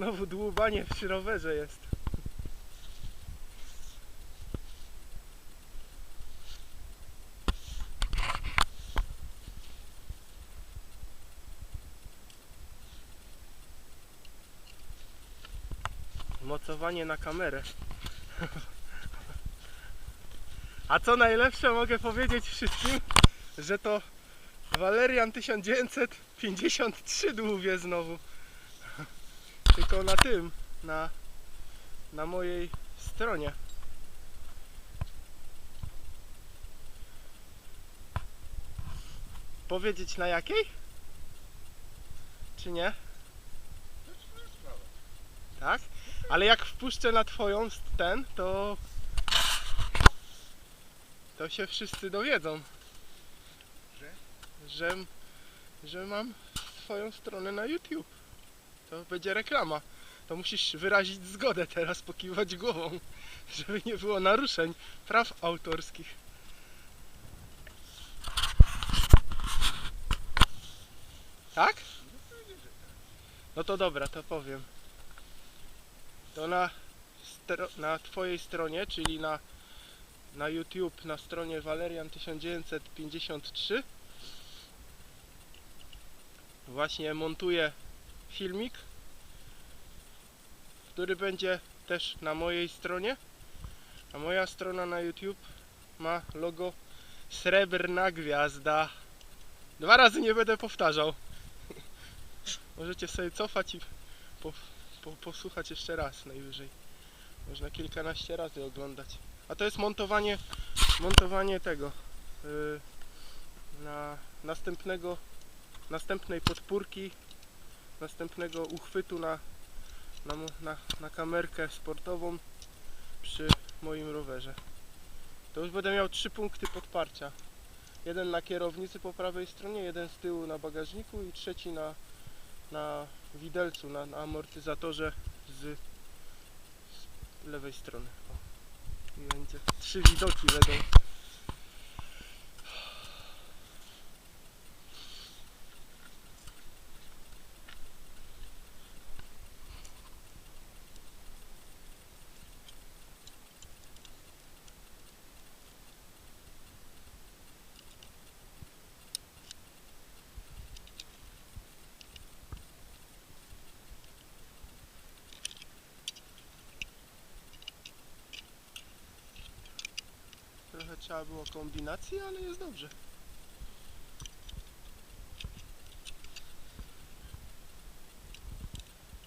Znowu dłubanie przy rowerze jest. Mocowanie na kamerę. A co najlepsze mogę powiedzieć wszystkim, że to Valerian 1953 dłubię znowu. Tylko na tym, na, na mojej stronie. Powiedzieć na jakiej? Czy nie? Tak? Ale jak wpuszczę na twoją ten, to to się wszyscy dowiedzą. Że? Że, że mam swoją stronę na YouTube. To będzie reklama. To musisz wyrazić zgodę teraz, pokiwać głową, żeby nie było naruszeń praw autorskich. Tak? No to dobra, to powiem. To na, na twojej stronie, czyli na, na YouTube, na stronie Valerian 1953 właśnie montuję filmik, który będzie też na mojej stronie. A moja strona na YouTube ma logo Srebrna Gwiazda. Dwa razy nie będę powtarzał. Możecie sobie cofać i po, po, posłuchać jeszcze raz najwyżej. Można kilkanaście razy oglądać. A to jest montowanie, montowanie tego yy, na następnego, następnej podpórki, następnego uchwytu na, na, na, na kamerkę sportową przy moim rowerze. To już będę miał trzy punkty podparcia. Jeden na kierownicy po prawej stronie, jeden z tyłu na bagażniku i trzeci na, na widelcu, na, na amortyzatorze z, z lewej strony. O. I będzie trzy widoki będą. Trochę trzeba było kombinacji, ale jest dobrze.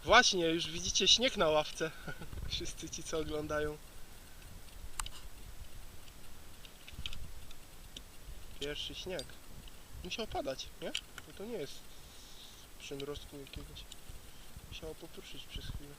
Właśnie, już widzicie śnieg na ławce. Wszyscy ci, co oglądają. Pierwszy śnieg. Musiał padać, nie? Bo to nie jest przymrozku jakiegoś. Musiało popruszyć przez chwilę.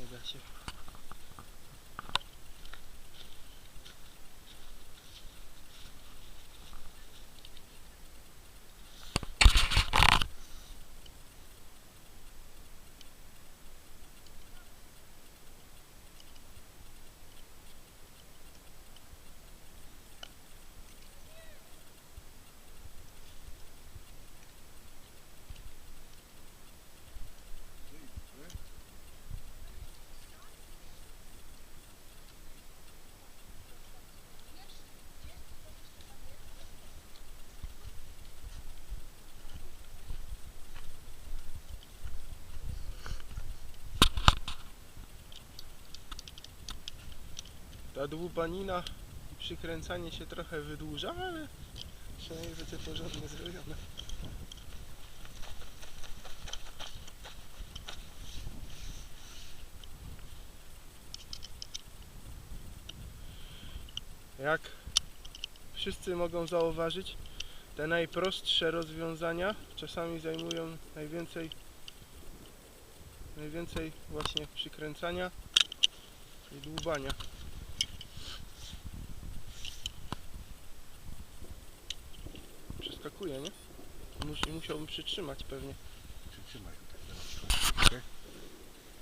Nie da się. Ta dłubanina i przykręcanie się trochę wydłuża, ale przynajmniej będzie porządnie zrobione. Jak wszyscy mogą zauważyć, te najprostsze rozwiązania czasami zajmują najwięcej najwięcej właśnie przykręcania i dłubania. Przeskakuje, nie? Mus, musiałbym przytrzymać pewnie. Trzymaj go tak teraz.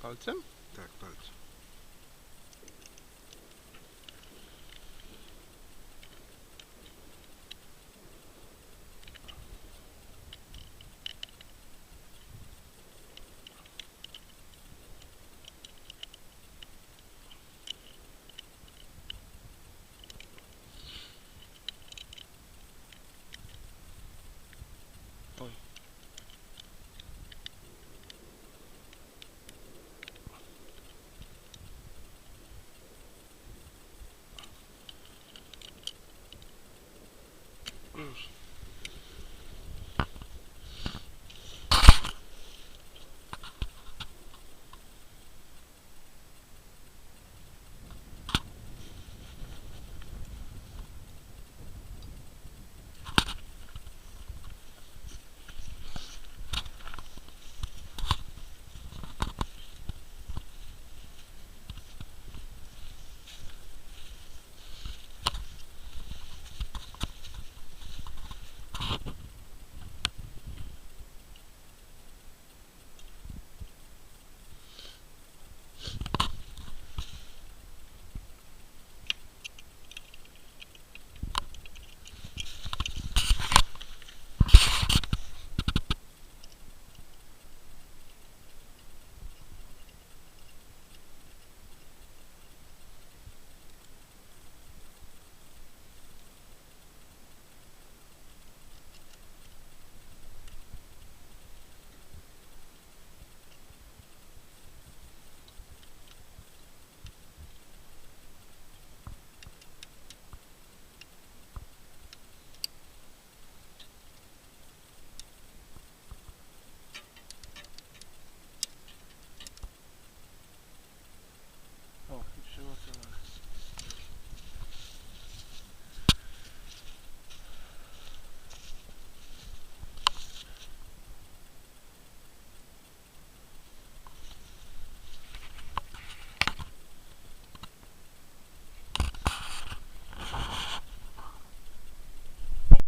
Palcem? Tak, palcem.